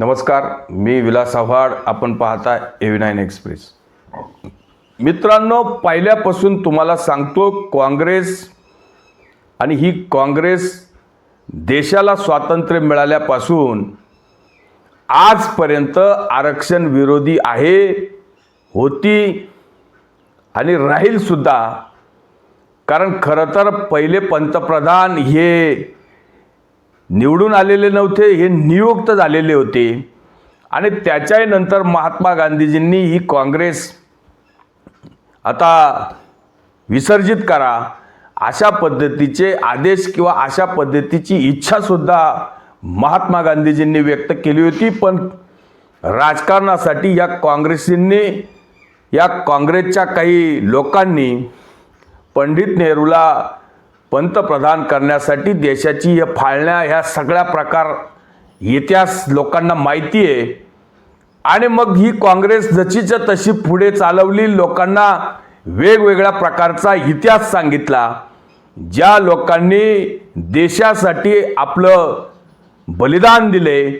नमस्कार मी विलास आव्हाड आपण पाहता एव्ही नाईन एक्सप्रेस मित्रांनो पहिल्यापासून तुम्हाला सांगतो काँग्रेस आणि ही काँग्रेस देशाला स्वातंत्र्य मिळाल्यापासून आजपर्यंत आरक्षण विरोधी आहे होती आणि राहीलसुद्धा कारण खरं तर पहिले पंतप्रधान हे निवडून आलेले नव्हते हे नियुक्त झालेले होते. आणि त्याच्याही नंतर महात्मा गांधीजींनी ही काँग्रेस आता विसर्जित करा अशा पद्धतीचे आदेश किंवा अशा पद्धतीची इच्छासुद्धा महात्मा गांधीजींनी व्यक्त केली होती. पण राजकारणासाठी या काँग्रेसींनी या काँग्रेसच्या काही लोकांनी पंडित नेहरूला पंतप्रधान करण्यासाठी देशाची या फाळण्या ह्या सगळ्या प्रकार इतिहास लोकांना माहिती आहे. आणि मग ही काँग्रेस जशीच्या तशी पुढे चालवली लोकांना वेगवेगळ्या प्रकारचा इतिहास सांगितला ज्या लोकांनी देशासाठी आपलं बलिदान दिले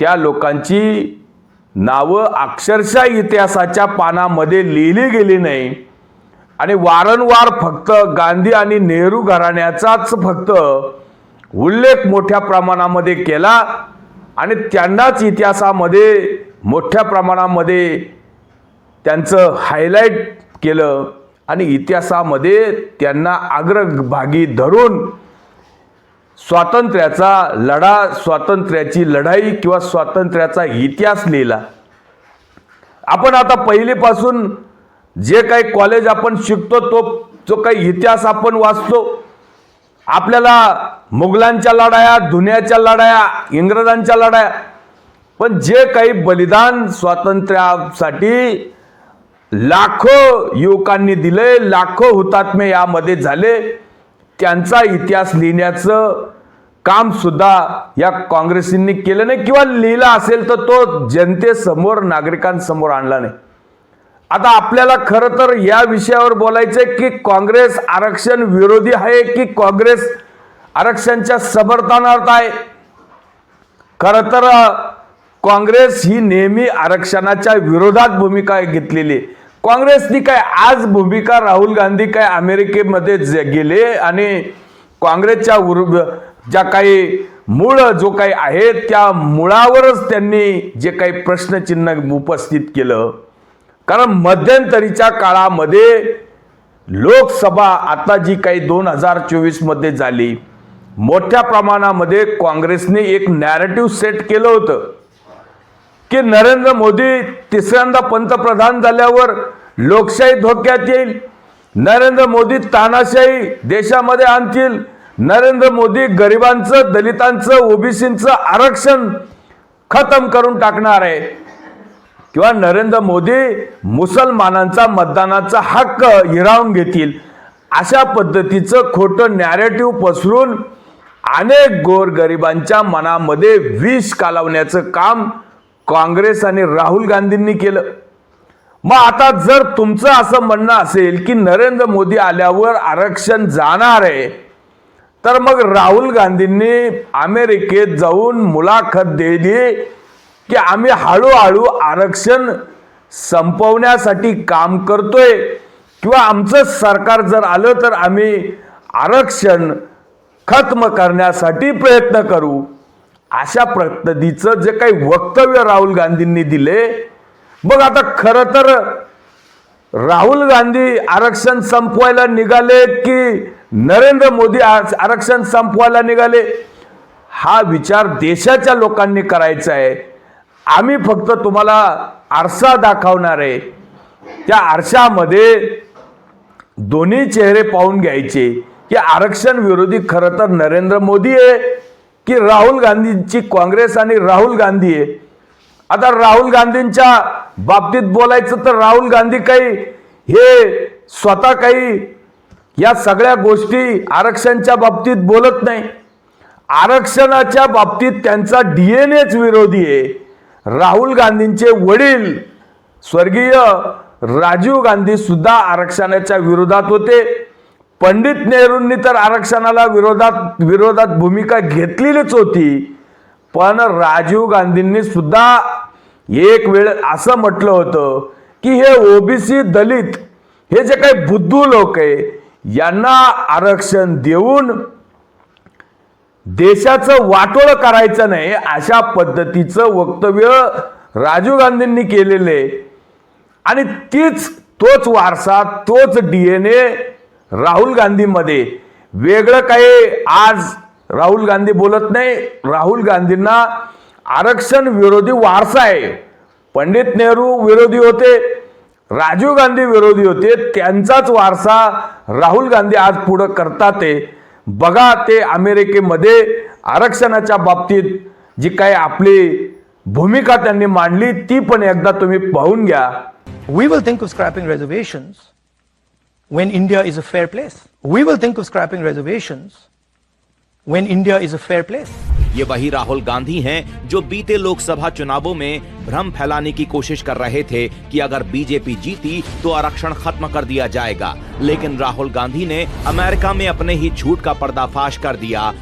त्या लोकांची नावं अक्षरशः इतिहासाच्या पानामध्ये लिहिली गेली नाही. आणि वारंवार फक्त गांधी आणि नेहरू घराण्याचाच फक्त उल्लेख मोठ्या प्रमाणामध्ये केला आणि त्यांनाच इतिहासामध्ये मोठ्या प्रमाणामध्ये त्यांचं हायलाईट केलं आणि इतिहासामध्ये त्यांना अग्रभागी धरून स्वातंत्र्याचा लढा स्वातंत्र्याची लढाई किंवा स्वातंत्र्याचा इतिहास लिहिला. आपण आता पहिलीपासून जे काही कॉलेज आपण शिकतो तो जो काही इतिहास आपण वाचतो. आपल्याला मुघलांच्या लढाया दुनियाच्या लढाया इंग्रजांच्या लढाया पण जे काही बलिदान स्वातंत्र्यासाठी लाखो युवकांनी दिले लाखो हुतात्मे यामध्ये झाले त्यांचा इतिहास लिहिण्याचं काम सुद्धा या काँग्रेसींनी केलं नाही. किंवा लिहिला असेल तर तो जनतेसमोर नागरिकांसमोर आणला नाही. आता आपल्याला खरं तर या विषयावर बोलायचंय की काँग्रेस आरक्षण विरोधी आहे की काँग्रेस आरक्षणच्या समर्थनार्थ आहे? खरं तर काँग्रेस ही नेहमी आरक्षणाच्या विरोधात भूमिका घेतलेली. काँग्रेसनी काय आज भूमिका राहुल गांधी काय अमेरिकेमध्ये गेले आणि काँग्रेसच्या उर ज्या काही मूळ जो काही आहेत त्या मुळावरच त्यांनी जे काही प्रश्नचिन्ह उपस्थित केलं. कारण मध्यंतरीच्या काळामध्ये लोकसभा आता जी काही दोन हजार चोवीसमध्ये झाली मोठ्या प्रमाणामध्ये काँग्रेसने एक नॅरेटिव्ह सेट केलं होतं. की नरेंद्र मोदी तिसऱ्यांदा पंतप्रधान झाल्यावर लोकशाही धोक्यात येईल नरेंद्र मोदी तानाशाही देशामध्ये आणतील नरेंद्र मोदी गरिबांचं दलितांचं ओबीसींचं आरक्षण खतम करून टाकणार आहे. किंवा नरेंद्र मोदी मुसलमानांचा मतदानाचा हक्क हिरावून घेतील अशा पद्धतीचं खोटं नॅरेटिव्ह पसरून अनेक गोरगरिबांच्या मनामध्ये विष कालावण्याचं काम काँग्रेस आणि राहुल गांधींनी केलं. मग आता जर तुमचं असं म्हणणं असेल की नरेंद्र मोदी आल्यावर आरक्षण जाणार आहे तर मग राहुल गांधींनी अमेरिकेत जाऊन मुलाखत दिली की आम्ही हळूहळू आरक्षण संपवण्यासाठी काम करतोय. किंवा आमचं सरकार जर आलं तर आम्ही आरक्षण खत्म करण्यासाठी प्रयत्न करू. अशा पद्धतीचं जे काही वक्तव्य राहुल गांधींनी दिले. मग आता खरं तर राहुल गांधी आरक्षण संपवायला निघाले की नरेंद्र मोदी आरक्षण संपवायला निघाले? हा विचार देशाच्या लोकांनी करायचा आहे. आम्ही फक्त तुम्हाला आरसा दाखवणार आहे. त्या आरशामध्ये दोन्ही चेहरे पाहून घ्यायचे की आरक्षण विरोधी खरं तर नरेंद्र मोदी आहे की राहुल गांधींची काँग्रेस आणि राहुल गांधी आहे. आता राहुल गांधींच्या बाबतीत बोलायचं तर राहुल गांधी काही हे स्वतः काही या सगळ्या गोष्टी आरक्षणच्या बाबतीत बोलत नाही. आरक्षणाच्या बाबतीत त्यांचा डी एन एच विरोधी आहे. राहुल गांधींचे वडील स्वर्गीय राजीव गांधी सुद्धा आरक्षणाच्या विरोधात होते. पंडित नेहरूंनी तर आरक्षणाला विरोधात विरोधात भूमिका घेतलेलीच होती. पण राजीव गांधींनी सुद्धा एक वेळ असं म्हटलं होतं की हे ओबीसी दलित हे जे काही बुद्धू लोक आहे यांना आरक्षण देऊन देशाचं वाटोळं करायचं नाही अशा पद्धतीचं वक्तव्य राजीव गांधींनी केलेले आणि तीच तोच वारसा तोच डी एन ए राहुल गांधीमध्ये. वेगळं काही आज राहुल गांधी बोलत नाही. राहुल गांधींना आरक्षण विरोधी वारसा आहे. पंडित नेहरू विरोधी होते राजीव गांधी विरोधी होते त्यांचाच वारसा राहुल गांधी आज पुढं करतात आहे. बघा ते अमेरिकेमध्ये आरक्षणाच्या बाबतीत जी काही आपली भूमिका त्यांनी मांडली ती पण एकदा तुम्ही पाहून घ्या. We will think of scrapping reservation when India is a fair place we will think of scrapping reservations when India is a fair place. ये वही राहुल गांधी हैं जो बीते लोकसभा चुनावों में भ्रम फैलाने की कोशिश कर रहे थे कि अगर बीजेपी जीती तो आरक्षण खत्म कर दिया जाएगा। लेकिन राहुल गांधी ने अमेरिका में अपने ही झूठ का पर्दाफाश कर दिया।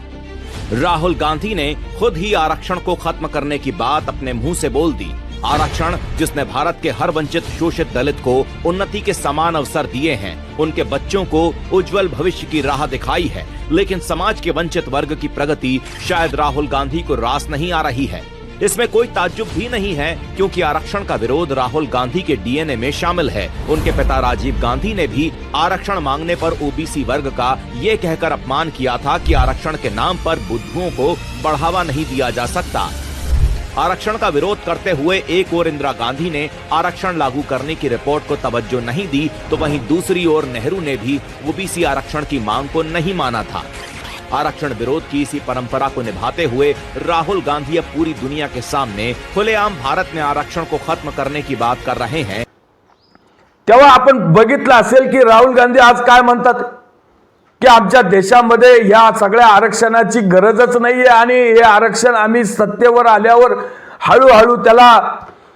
राहुल गांधी ने खुद ही आरक्षण को खत्म करने की बात अपने मुँह से बोल दी। आरक्षण जिसने भारत के हर वंचित शोषित दलित को उन्नति के समान अवसर दिए हैं, उनके बच्चों को उज्जवल भविष्य की राह दिखाई है। लेकिन समाज के वंचित वर्ग की प्रगति शायद राहुल गांधी को रास नहीं आ रही है। इसमें कोई ताज्जुब भी नहीं है, क्योंकि आरक्षण का विरोध राहुल गांधी के डीएनए में शामिल है। उनके पिता राजीव गांधी ने भी आरक्षण मांगने पर ओबीसी वर्ग का ये कहकर अपमान किया था कि आरक्षण के नाम पर बुद्धुओं को बढ़ावा नहीं दिया जा सकता। आरक्षण का विरोध करते हुए एक ओर इंदिरा गांधी ने आरक्षण लागू करने की रिपोर्ट को तवज्जो नहीं दी तो वहीं दूसरी ओर नेहरू ने भी ओबीसी आरक्षण की मांग को नहीं माना था। आरक्षण विरोध की इसी परंपरा को निभाते हुए राहुल गांधी अब पूरी दुनिया के सामने खुलेआम भारत में आरक्षण को खत्म करने की बात कर रहे हैं। तेव्हा आपण बघितलं असेल की राहुल गांधी आज काय म्हणतात? की आमच्या देशामध्ये ह्या सगळ्या आरक्षणाची गरजच नाहीये आणि हे आरक्षण आम्ही सत्तेवर आल्यावर हळूहळू त्याला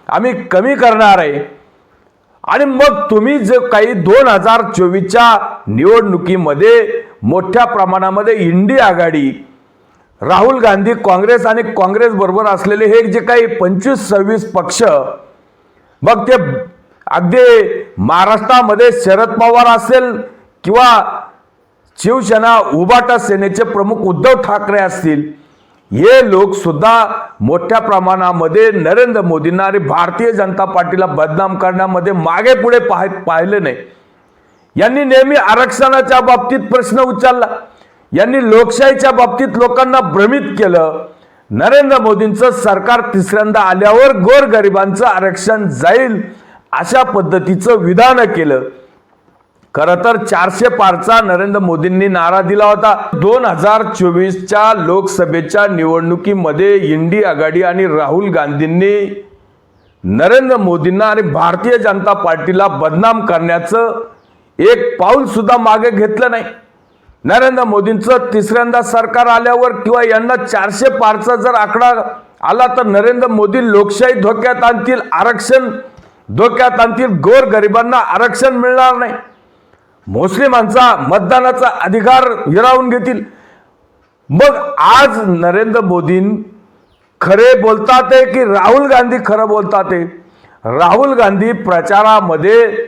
आम्ही कमी करणार आहे. आणि मग तुम्ही जे काही दोन हजार चोवीसच्या निवडणुकीमध्ये मोठ्या प्रमाणामध्ये इंडी आघाडी राहुल गांधी काँग्रेस आणि काँग्रेस बरोबर असलेले हे जे काही पंचवीस सव्वीस पक्ष मग ते अगदी महाराष्ट्रामध्ये शरद पवार असेल किंवा शिवसेना उबाटा सेनेचे प्रमुख उद्धव ठाकरे असतील हे लोक सुद्धा मोठ्या प्रमाणामध्ये नरेंद्र मोदींना आणि भारतीय जनता पार्टीला बदनाम करण्यामध्ये मागे पुढे पाह पाहिले नाही. यांनी नेहमी आरक्षणाच्या बाबतीत प्रश्न उचलला. यांनी लोकशाहीच्या बाबतीत लोकांना भ्रमित केलं. नरेंद्र मोदींचं सरकार तिसऱ्यांदा आल्यावर गोरगरिबांचं आरक्षण जाईल अशा पद्धतीचं विधान केलं. खर तर चारशे पारचा नरेंद्र मोदींनी नारा दिला होता. दोन हजार चोवीसच्या लोकसभेच्या निवडणुकीमध्ये इंडी आघाडी आणि राहुल गांधींनी नरेंद्र मोदींना आणि भारतीय जनता पार्टीला बदनाम करण्याचं एक पाऊल सुद्धा मागे घेतलं नाही. नरेंद्र मोदींचं तिसऱ्यांदा सरकार आल्यावर किंवा यांना चारशे पारचा जर आकडा आला तर नरेंद्र मोदी लोकशाही धोक्यात आणतील आरक्षण धोक्यात आणतील गोरगरिबांना आरक्षण मिळणार नाही. मुस्लिमांचा मतदानाचा अधिकार हिरावून घेतील. मग आज नरेंद्र मोदी खरे बोलतात आहे की राहुल गांधी खरं बोलतात आहे? राहुल गांधी प्रचारामध्ये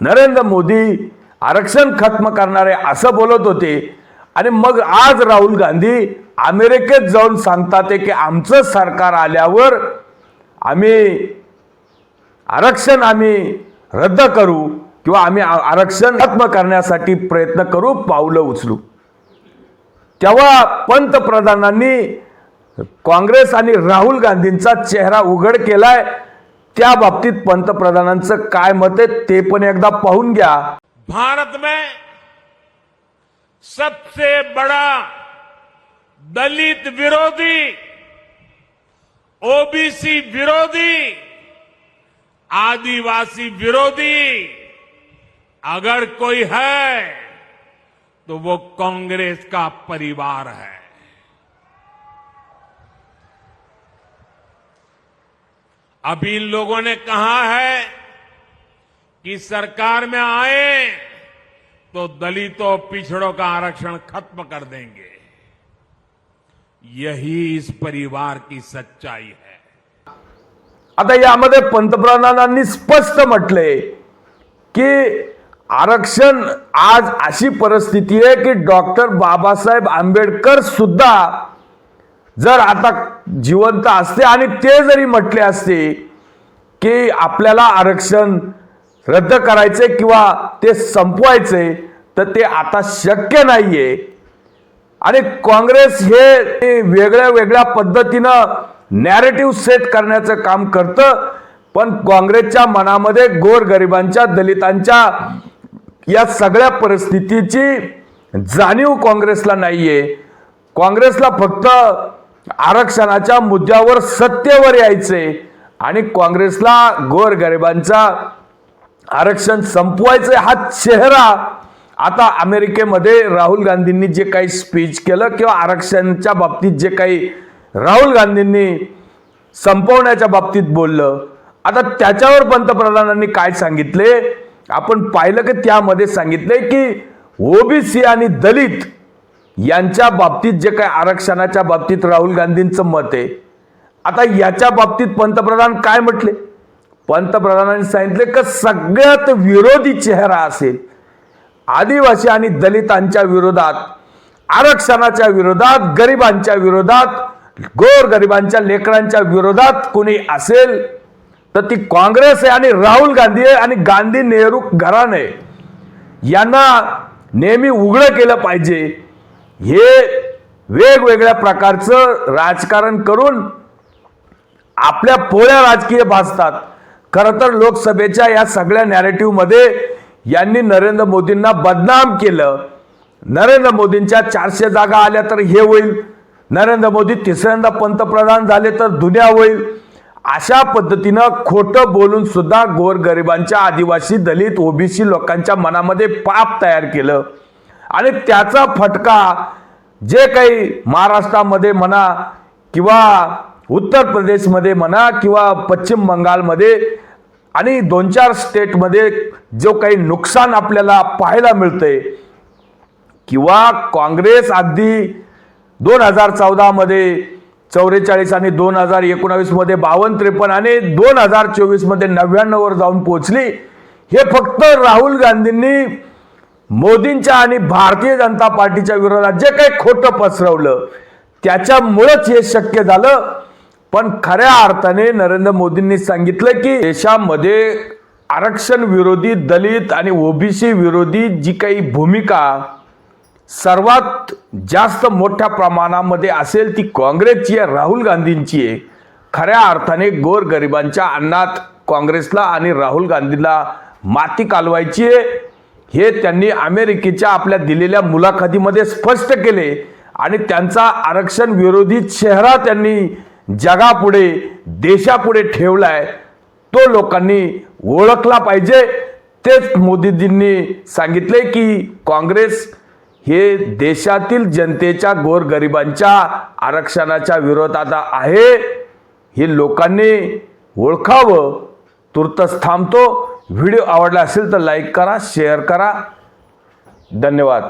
नरेंद्र मोदी आरक्षण खत्म करणारे असं बोलत होते. आणि मग आज राहुल गांधी अमेरिकेत जाऊन सांगतात की आमचं सरकार आल्यावर आम्ही आरक्षण आम्ही रद्द करू. किंवा आम्ही आरक्षण खत्म करण्यासाठी प्रयत्न करू पावलं उचलू. तेव्हा पंतप्रधानांनी काँग्रेस आणि राहुल गांधींचा चेहरा उघड केलाय. त्या बाबतीत पंतप्रधानांचं काय मत आहे ते पण एकदा पाहून घ्या. भारत में सबसे बड़ा दलित विरोधी ओबीसी विरोधी आदिवासी विरोधी अगर कोई है तो वो कांग्रेस का परिवार है। अभी इन लोगों ने कहा है कि सरकार में आए तो दलितों पिछड़ों का आरक्षण खत्म कर देंगे। यही इस परिवार की सच्चाई है। आता यामध्ये पंतप्रधानांनी स्पष्ट म्हटले की आरक्षण आज अशी परिस्थिती आहे की डॉक्टर बाबासाहेब आंबेडकर सुद्धा जर आता जिवंत असते आणि ते जरी म्हटले असते की आपल्याला आरक्षण रद्द करायचे किंवा ते संपवायचे तर ते आता शक्य नाही आहे आणि काँग्रेस हे वेगळ्या वेगळ्या पद्धतीनं नॅरेटिव्ह सेट करण्याचं काम करतं पण काँग्रेसच्या मनामध्ये गोरगरिबांच्या दलितांच्या या सगळ्या परिस्थितीची जाणीव काँग्रेसला नाहीये. काँग्रेसला फक्त आरक्षणाच्या मुद्द्यावर सत्तेवर यायचे आणि काँग्रेसला गोरगरिबांचा आरक्षण संपवायचं हा चेहरा आता अमेरिकेमध्ये राहुल गांधींनी जे काही स्पीच केलं किंवा आरक्षणच्या बाबतीत जे काही राहुल गांधींनी संपवण्याच्या बाबतीत बोललं. आता त्याच्यावर पंतप्रधानांनी काय सांगितले? आपण पाहिलं की त्यामध्ये सांगितलंय की ओबीसी आणि दलित यांच्या बाबतीत जे काही आरक्षणाच्या बाबतीत राहुल गांधींचं मत आहे. आता याच्या बाबतीत पंतप्रधान काय म्हटले? पंतप्रधानांनी सांगितले की सगळ्यात विरोधी चेहरा असेल आदिवासी आणि दलितांच्या विरोधात आरक्षणाच्या विरोधात गरिबांच्या विरोधात गोर गरिबांच्या लेकरांच्या विरोधात कोणी असेल? तर ती काँग्रेस आहे आणि राहुल गांधी आहे आणि गांधी नेहरू घराणे यांना नेहमी उघडं केलं पाहिजे. हे वेगवेगळ्या प्रकारचं राजकारण करून आपल्या पोळ्या राजकीय भासतात. खरं तर लोकसभेच्या या सगळ्या नॅरेटिव्हमध्ये यांनी नरेंद्र मोदींना बदनाम केलं. नरेंद्र मोदींच्या चारशे जागा आल्या तर हे होईल. नरेंद्र मोदी तिसऱ्यांदा पंतप्रधान झाले तर दुनिया होईल. अशा पद्धतीनं खोटं बोलून सुद्धा गोरगरिबांच्या आदिवासी दलित ओबीसी लोकांच्या मनामध्ये पाप तयार केलं. आणि त्याचा फटका जे काही महाराष्ट्रामध्ये म्हणा किंवा उत्तर प्रदेशमध्ये म्हणा किंवा पश्चिम बंगालमध्ये आणि दोन चार स्टेटमध्ये जो काही नुकसान आपल्याला पाहायला मिळतंय किंवा काँग्रेस अगदी दोन हजार चौदामध्ये चौवेचाळीस आणि दोन हजार एकोणावीसमध्ये बावन्न त्रेपन्न आणि दोन हजार चोवीसमध्ये नव्याण्णववर जाऊन पोहोचली. हे फक्त राहुल गांधींनी मोदींच्या आणि भारतीय जनता पार्टीच्या विरोधात जे काही खोटं पसरवलं त्याच्यामुळंच हे शक्य झालं. पण खऱ्या अर्थाने नरेंद्र मोदींनी सांगितलं की देशामध्ये आरक्षण विरोधी दलित आणि ओबीसी विरोधी जी काही भूमिका सर्वात जास्त मोठ्या प्रमाणामध्ये असेल ती काँग्रेसची आहे राहुल गांधींची आहे. खऱ्या अर्थाने गोरगरिबांच्या अन्नात काँग्रेसला आणि राहुल गांधीला माती कालवायची आहे. हे त्यांनी अमेरिकेच्या आपल्या दिलेल्या मुलाखतीमध्ये स्पष्ट केले आणि त्यांचा आरक्षण विरोधी चेहरा त्यांनी जगापुढे देशापुढे ठेवला आहे तो लोकांनी ओळखला पाहिजे. तेच मोदीजींनी सांगितले की काँग्रेस हे देशातील जनतेच्या गोरगरिबांच्या आरक्षणाच्या विरोधात आहे. हे लोकांनी ओळखावं. तुर्तच थांबतो. व्हिडिओ आवडला असेल तर लाईक करा शेअर करा. धन्यवाद.